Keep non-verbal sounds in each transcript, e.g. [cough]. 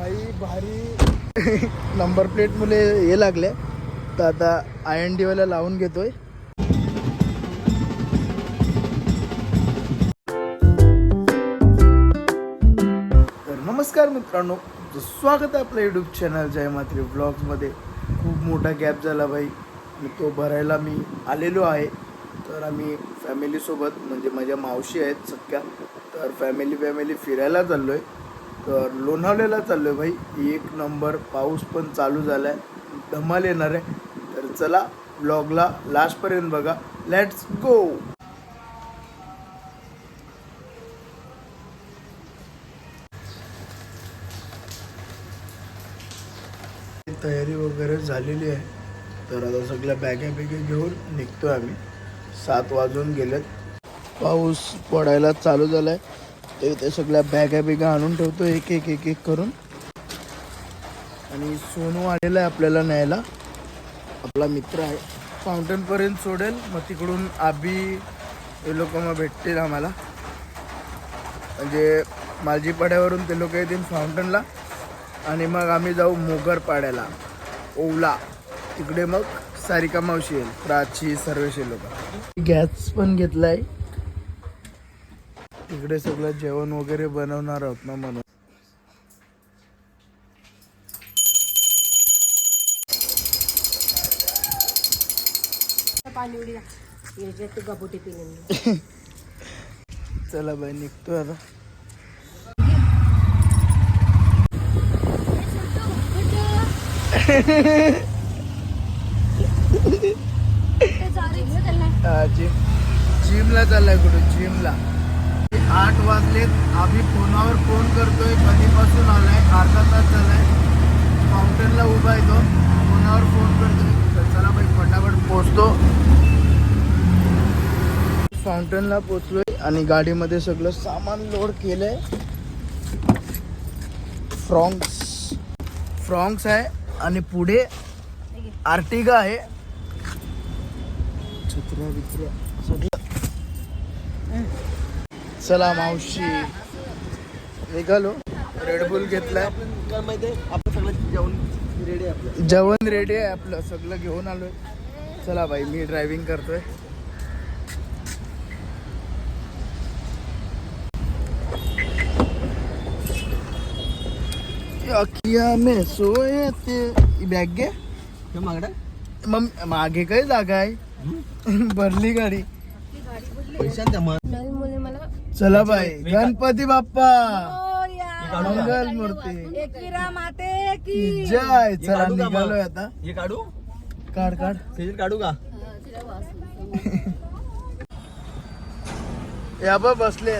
भाई भारी. [laughs] Number plate मुले हे लागले. तर आता आय एन डी वाला लावून घेतोय. तर नमस्कार मित्रांनो स्वागत आहे आपल्या यूट्यूब चॅनल जय मात्री ब्लॉग्समध्ये खूप मोठा गॅप झाला भाई आणि तो भरायला मी आलेलो आहे. तर आम्ही फॅमिलीसोबत म्हणजे माझ्या मावशी आहेत सख्या तर फॅमिली फॅमिली फिरायला चाललो आहे तर लोणावळ्याला चाललो आहे भाई. एक नंबर पाऊस पण चालू झाला आहे धमाल येणार आहे. तर चला ब्लॉगला लास्टपर्यंत बघा. लेट्स गो तयारी वगैरे झालेली आहे. तर आता सगळ्या बॅग्या बॅगे घेऊन निघतोय आम्ही. सात वाजून गेलेत. पाऊस पडायला चालू झालाय. ते त्या सगळ्या बॅगा बिगा आणून ठेवतो एक एक एक एक करून. आणि सोनू आलेला आहे आपल्याला न्यायला. आपला मित्र आहे. फाउंटनपर्यंत सोडेल. मग तिकडून आबी हे लोक मग भेटतील आम्हाला. म्हणजे मालजी पाड्यावरून ते लोक येतील फाउंटनला आणि मग आम्ही जाऊ मोगर पाड्याला ओवला. तिकडे मग सारिका मावशी येईल. प्राची सर्वशी लोक. गॅस पण घेतलाय. तिकडे सगळं जेवण वगैरे बनवणार आहोत ना म्हणून. पाणी उडी याच्यात तू गबुटी पिणे चला बाई निघतोय आता. जिम जिमला चाललाय. कुठे? जिमला आठ वाजलेत. आम्ही फोनावर फोन करतोय. कधीपासून आलाय? अर्धा तास झालाय. फाउंटनला उभा आहे तो. फोनावर फोन करतोय. तर चला बाई फटाफट पोचतो. फाउंटनला पोचलोय आणि गाडीमध्ये सगळं सामान लोड केलंय. फ्रॉन्क्स फ्रॉन्क्स आहे आणि पुढे आर्टिगा आहे. छत्र्या बित्र्या सगळं. चला मावशी. निघालो. रेडबुल घेतलाय. काय माहितीये आपण सगळं जेवण रेडी आहे आपलं. जेवण रेडी आहे आपलं सगळं घेऊन आलोय. चला बाई मी ड्रायव्हिंग करतोय. अखिया में सोये ते बॅग घे मागडा? मग मागे काही जागा आहे [laughs] भरली गाडी. पैशात मला चला बाई गणपती बाप्पा? मंगल मूर्ती. माते की. जय. चला? निघालोय आता. हे काढू? काढ काढ. सीजन काढू का? [laughs] या बा बसले.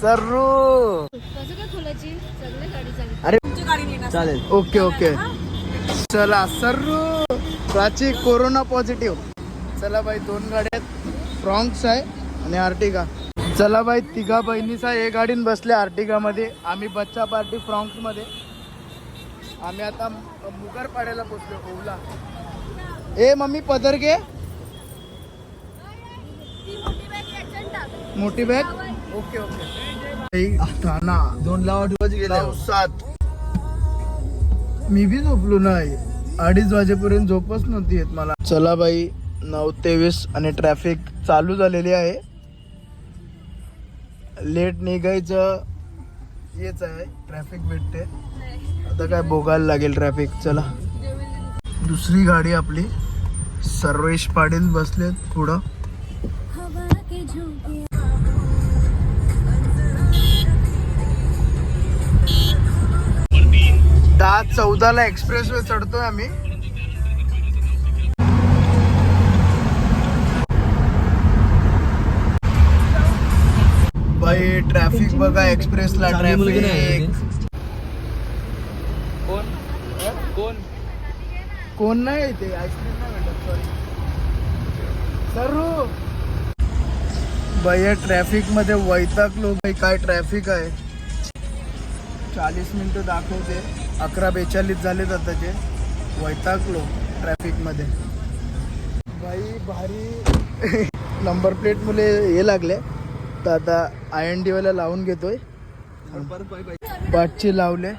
सर्रू. अरे. चालेल. Okay okay. चला सर्रू. Prachi corona positive. चला बाई दोन गाड्या फ्रॉन्क्स आहे आणि आर्टिगा चला बाई तिघा बहिणीचा एक गाडीन बसले आर्टिगा मध्ये आम्ही बच्चा पार्टी फ्रॉन्क्समध्ये आम्ही आता मुगर पाड्याला पोचलो ओवला. ए मम्मी पदर घे. मोठी बॅग ओके ओके ठाणा दोन लावा गेले. नऊ सात मी बी झोपलो नाही. अडीच वाजेपर्यंत झोपच नव्हती येत मला. चला बाई नऊ तेवीस आणि ट्रॅफिक चालू झालेली आहे. लेट निघायचं हेच आहे. ट्रॅफिक भेटते. आता काय भोगायला लागेल ट्रॅफिक चला. दुसरी गाडी आपली सर्वेश पाटील बसलेत पुढं. दहा चौदाला एक्सप्रेस वे चढतोय आम्ही. बाई ट्रॅफिक बघा एक्सप्रेसला ट्रॅफिक कोण कोण? कोण नाही ते? आईस्क्रीम नाही भेटत सॉरी. सर्व बाई ट्रॅफिकमध्ये वैतागलो बाई काय ट्रॅफिक आहे? चाळीस मिनिटं दाखवते. अकरा बेचाळीस झाले आताचे वैतागलो ट्रॅफिकमध्ये. बाई भारी. [laughs] नंबर प्लेट मुले हे लागले. तर आता आय एन डी वाला लावून घेतोय. परत लावले.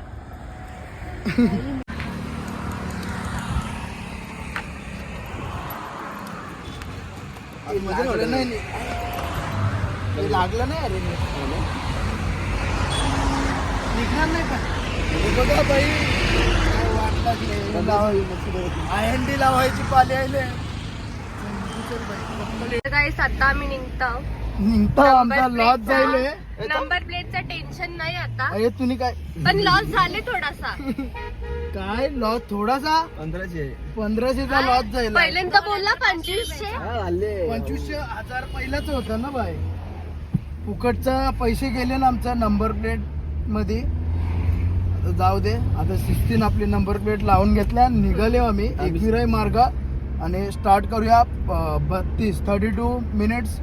लागलं नाही. लागलं नाही अरे. निघणार नाही का? बघा बाई. वाट लागली आय एन डी लावायची पाली आले आता आम्ही निघतो. निघता आमचा लॉस जाईल नंबर प्लेटचं टेन्शन नाही आता. अरे तुम्ही काय पण लॉस झाले थोडासा. काय लॉस थोडासा? पंधराशे. पंधराशेचा लॉस जाईल पहिल्यांदा बोलला पंचवीसशे? हा पंचवीसशे हजार पहिलाच होतं ना बाय फुकटचा पैसे गेले ना आमचा नंबर प्लेटमध्ये आता जाऊ दे. आता सिक्स्टीन आपली नंबर प्लेट लावून घेतल्या. निघाले आम्ही. एकविराई मार्ग आणि स्टार्ट करूया बत्तीस thirty two minutes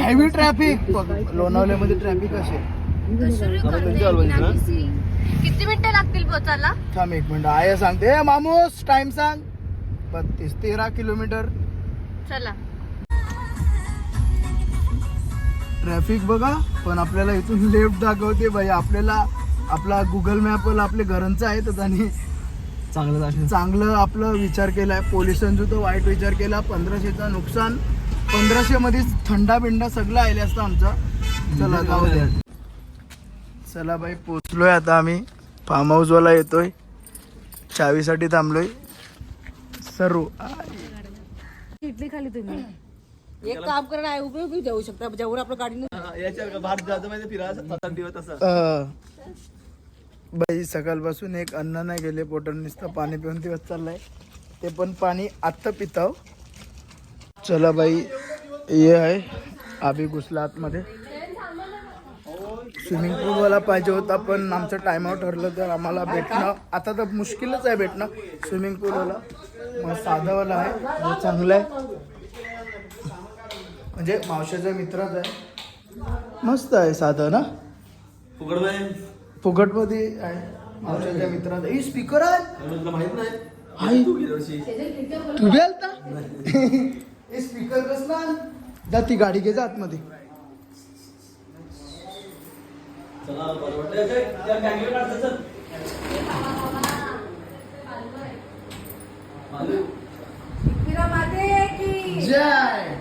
heavy traffic लोणावल्यामध्ये traffic असेल. किती मिनिटं लागतील पोचायला थांब एक मिनिट. आहे सांगते. मामूस टाइम सांग. बत्तीस तेरा किलोमीटर. चला. ट्रॅफिक बघा पण आपल्याला इथून लेफ्ट दाखवते भाई आपल्याला आपला गुगल मॅपवर आपले घरांचं आहे तर त्यांनी चांगलं चांगलं आपलं विचार केलाय. पोलिसांचा तो वाईट विचार केला. पंधराशेचा नुकसान. पंधराशे मध्ये थंडा बिंडा सगळं आले असतं आमचं. चला जाऊ द्या चला बाई पोचलोय आता आम्ही. फार्म हाऊसवाला येतोय. चावीसाठी थांबलोय. सर्व इडली खाली तुम्ही. एक काम करा आहे उभे उभे जाऊ शकता. जेवढं आपलं गाडी याच्या जायचं माहिती फिरा सात आठ दिवस असं बाई सकाळपासून एक अन्न नाही गेले पोटर नुसतं पाणी पिऊन दिवस चाललाय. ते पण पाणी आत्ता पिताव. चला बाई हे आहे. आभी घुसला आतमध्ये. स्विमिंग पूलवाला पाहिजे होता पण आमचं टाइम ठरलं तर आम्हाला भेटणं आता तर मुश्किलच आहे भेटणं. स्विमिंग पूलवाला मग साधावाला आहे चांगलं आहे. म्हणजे मावशाचा मित्रच आहे. मस्त आहे साधं ना? नाही फुकटमध्ये आहे. मित्रात ही स्पीकर आहे? तुला माहीत नाही. हाय तू गेल्या वर्षी तू बी आलता हे स्पीकर कसला? जा ती गाडी घे जा आतमध्ये. चला बरं त्या चल. जय.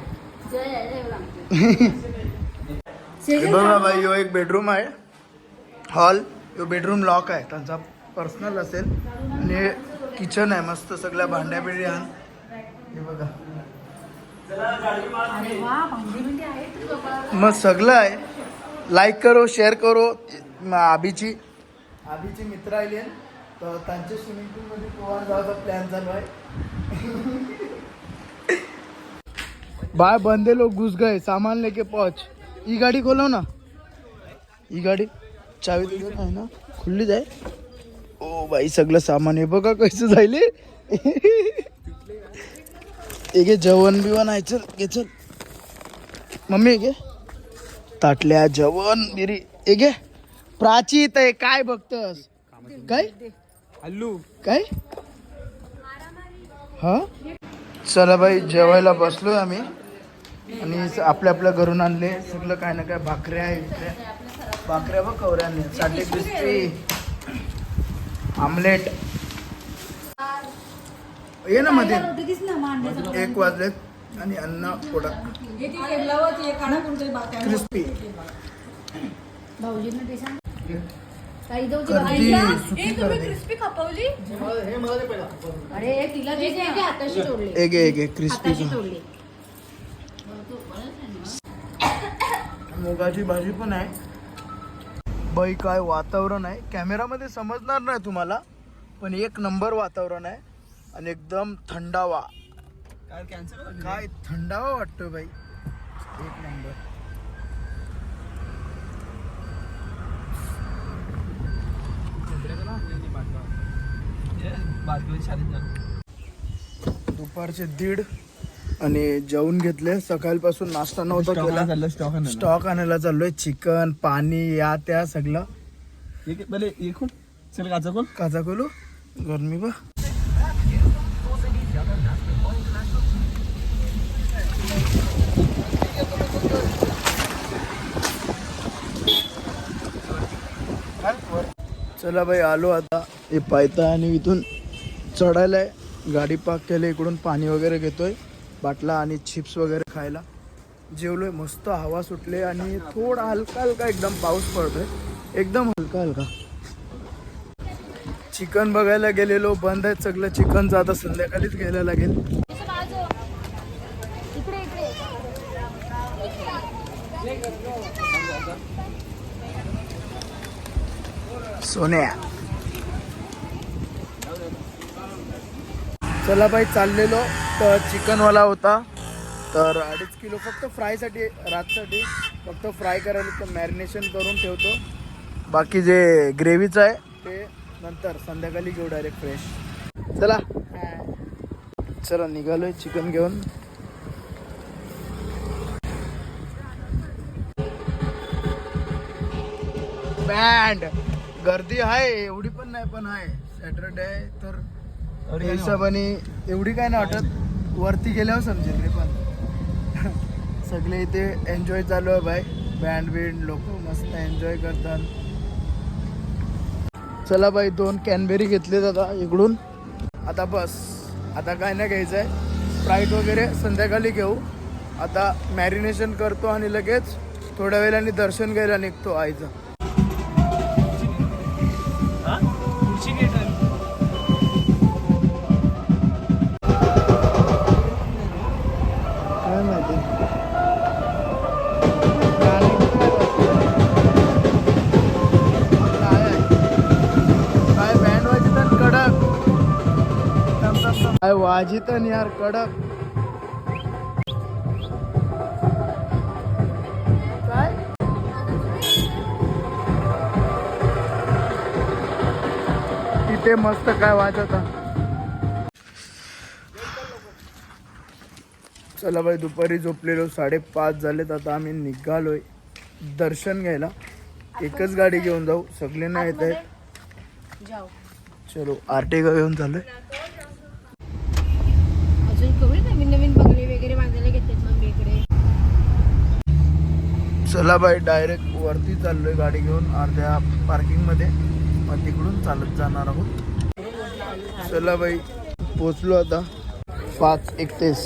[laughs] हे बघा बाई ह्यो एक बेडरूम आहे. हॉल तो बेडरूम लॉक आहे. त्यांचा पर्सनल असेल. आणि किचन आहे. मस्त सगळ्या भांड्या बिड्या हे बघा. मग सगळं आहे. लाईक करो शेअर करो. आबीची. आबीची मित्र आले तर त्यांच्या स्विमिंग पूलमध्ये पोहायला जायचा प्लॅन चालू आहे. बाय बंदे लोग घुस गए सामान लेके पहुंच. ई गाड़ी खोलो ना. ई गाडी. चावी आहे ना? खुल्ली जाय ओ बाई सगळं सामान आहे. बघा कसं जायले हे घे जेवण बिवण आहे. चल घे चल. मम्मी हे घे. ताटल्या जेवण बिरी. हे घे. प्राची आहे. काय बघतस? काय? हल्लू. काय? हा? चला बाई जेवायला बसलोय आम्ही. आणि आपल्या आपल्या घरून आणले. सगळं काय ना काय भाकऱ्या आहे. भाकऱ्या बघ कवऱ्याने. साठी क्रिस्पी आमलेट. ये ना मध्ये एक वाजले आणि अन्न पोटात. क्रिस्पी. कर्दी सुकी कर्दी क्रिस्पी खपवली हे मला दे पहिला. अरे तिला आताशी तोडली. एक एक एक क्रिस्पी तोडली. मुगाची भाजी पण आहे. बाई काय वातावरण आहे? कॅमेरामध्ये समजणार नाही तुम्हाला पण एक नंबर वातावरण आहे आणि एकदम थंडावा. काय कॅन्सल काय थंडावा वाटतो बाई. एक नंबर. दुपारचे दीड आणि जेवून घेतले. सकाळपासून नाश्ता नव्हता केला. स्टॉक आणायला. चाललोय. चिकन पाणी या त्या सगळं. काचा कोलू गरमी बा चला भाई आलो आता. हे पायता आणि इथून चढायला गाडी पार्क केली इकडून पाणी वगैरे घेतोय. बाटला आणि चिप्स वगैरे खायला. जेवलोय मस्त हवा सुटले आणि थोडा हलका हलका एकदम पाऊस पडतोय. एकदम हलका हलका. चिकन बघायला गेलेलो बंद आहे सगळं चिकनचं आता संध्याकाळीच घ्यायला लागेल. सोन्या. चला बाई चाललेलो. फक्त चिकनवाला होता. तर अडीच किलो फक्त फ्रायसाठी रातसाठी फक्त फ्राय करायला तर मॅरिनेशन करून ठेवतो. बाकी जे ग्रेव्हीचं आहे ते नंतर संध्याकाळी घेऊ डायरेक्ट फ्रेश चला. चला निघालोय चिकन घेऊन. बँड गर्दी आहे एवढी पण नाही पण आहे. सॅटरडे आहे तर हिशोबाने एवढी काय नाही वाटत. वरती गेल्यावर समजेल रे पण. [laughs] सगळे इथे एन्जॉय चालू आहे बाय बँड बिंड लोक मस्त एन्जॉय करतात. चला बाई दोन कॅनबेरी घेतले आता इकडून. आता बस. आता काय नाही घ्यायचं आहे स्प्राईट वगैरे संध्याकाळी घेऊ. आता मॅरिनेशन करतो आणि लगेच थोड्या वेळाने दर्शन घ्यायला निघतो आईचं. काय वाजित यार कडक. काय? तिथे मस्त काय वाजत चला बाई दुपारी झोपलेलो. साडेपाच झालेत आता आम्ही निघालोय दर्शन घ्यायला. एकच गाडी घेऊन जाऊ. सगळे नाही येत आहेत. जाऊ. चलो आर्टिगा घेऊन कमी नवीन नवीन बंगले वगैरे बांधायला घेतात मम्मी इकडे. चला बाई डायरेक्ट वरती चाललोय गाडी घेऊन अर्ध्या पार्किंगमध्ये. मग तिकडून चालत जाणार आहोत. चला बाई पोचलो आता. पाच एकतीस.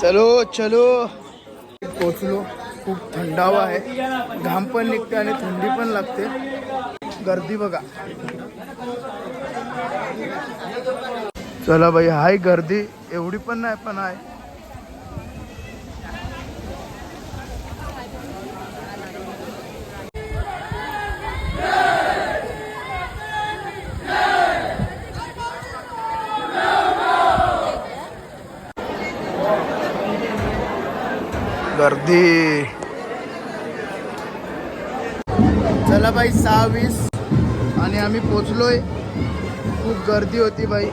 चलो चलो. पोचलो. खूप थंडावा आहे. घाम पण निघते आणि थंडी पण लागते. गर्दी बघा. चला बाई हाय गर्दी. एवढी पण नाही पण आहे गर्दी. चला बाई सहा वीस. आणि आम्ही पोचलोय. खूप गर्दी होती बाई.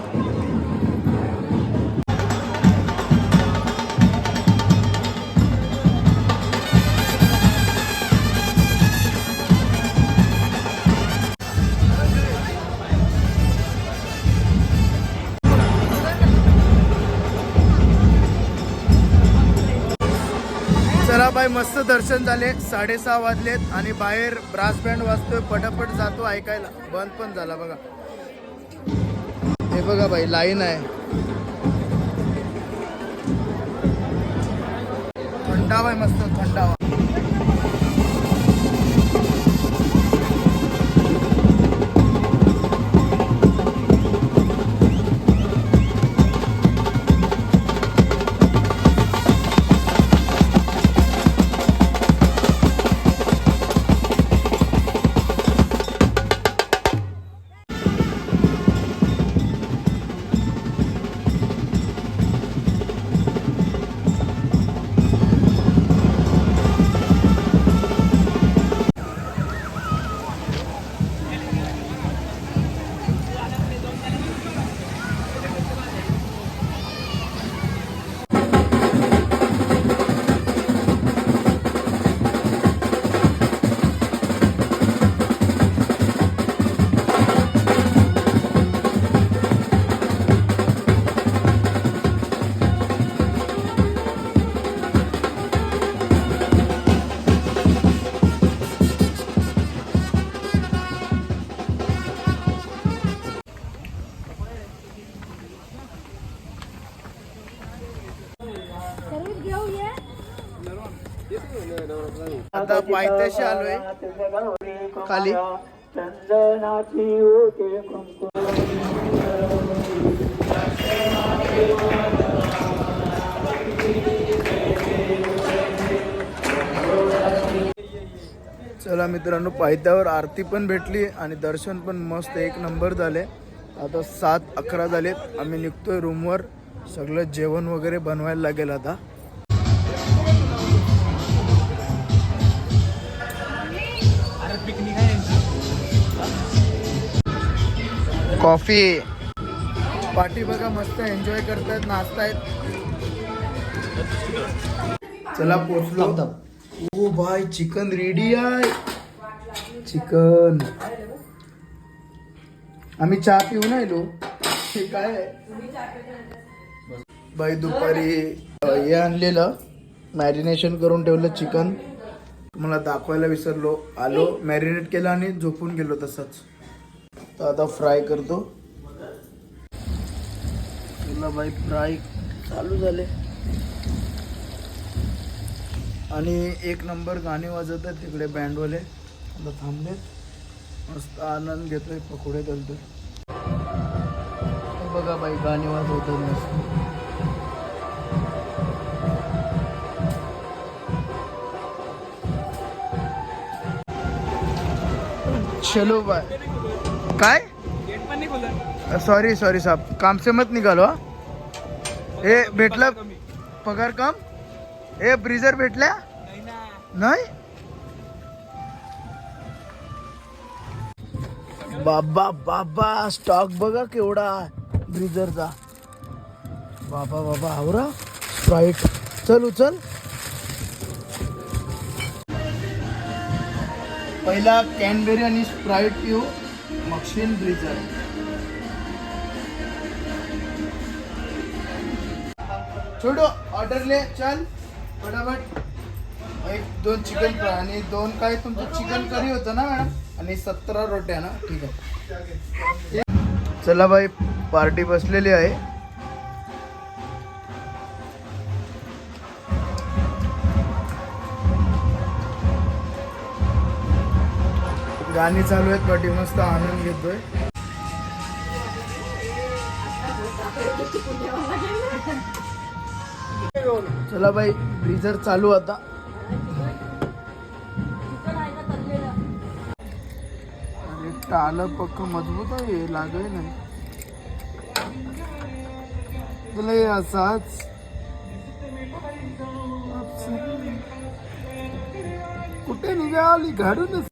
चला बाई मस्त दर्शन झाले. साडेसहा वाजलेत आणि बाहेर ब्रास बँड वाजतोय. पटापट जातो ऐकायला. बंद पण झाला बघा. हे बघा बाई लाईन आहे. थंडावा आहे मस्त थंडावा. आता आलोय खाली. चला मित्रांनो पायथ्यावर आरती पण भेटली आणि दर्शन पण मस्त एक नंबर झाले. आता सात अकरा झालेत. आम्ही निघतोय रूमवर सगळं जेवण वगैरे बनवायला लागेल आता. कॉफी. पार्टी बघा मस्त एन्जॉय करतायत नाचतायत. चला पोचलो. ओ भाई चिकन रेडी आहे. चिकन. आम्ही चहा पिऊन आलो हे काय आहे? बाई दुपारी हे आणलेलं. मॅरिनेशन करून ठेवलं चिकन. तुम्हाला दाखवायला विसरलो. आलो मॅरिनेट केलं आणि झोपून गेलो तसंच. तर आता फ्राय करतो. तुला बाई फ्राय चालू झाले. आणि एक नंबर गाणी वाजवत आहेत तिकडे बँडवाले आता थांबले. मस्त आनंद घेतोय पकोडे तलतोय. बघा बाई गाणी वाजवतात मस्त. चलो बाय. काय? सॉरी सॉरी साहब काम से मत निघालो हा. हे भेटला पगार काम? हे ब्रिजर भेटल्या नाही बाबा बाबा स्टॉक बघा केवढा ब्रिजरचा बाबा बाबा आवरा. स्प्राईट चल उचल. पहिला कॅनबेरी आणि स्प्राईट पिऊ. मगशीन ब्रिजर. छोडो ऑर्डर ले चल. फटाफट. एक दोन चिकन फ्राय आणि दोन काय तुमचं चिकन करी होतं ना मॅडम? आणि सतरा रोट्या ना? ठीक आहे. चला बाई पार्टी बसलेली आहे. गाणी चालू आहेत पाठी मस्त आनंद घेतोय. चला बाई ब्रिजर चालू आता. अरे टाल पक्क मजबूत आहे लागले नाही. तुला हे असाच. कुठे निघाली? घडूनच.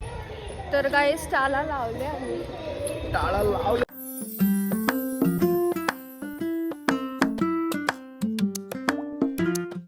तर काही स्टाला लावले आम्ही टाळा लावले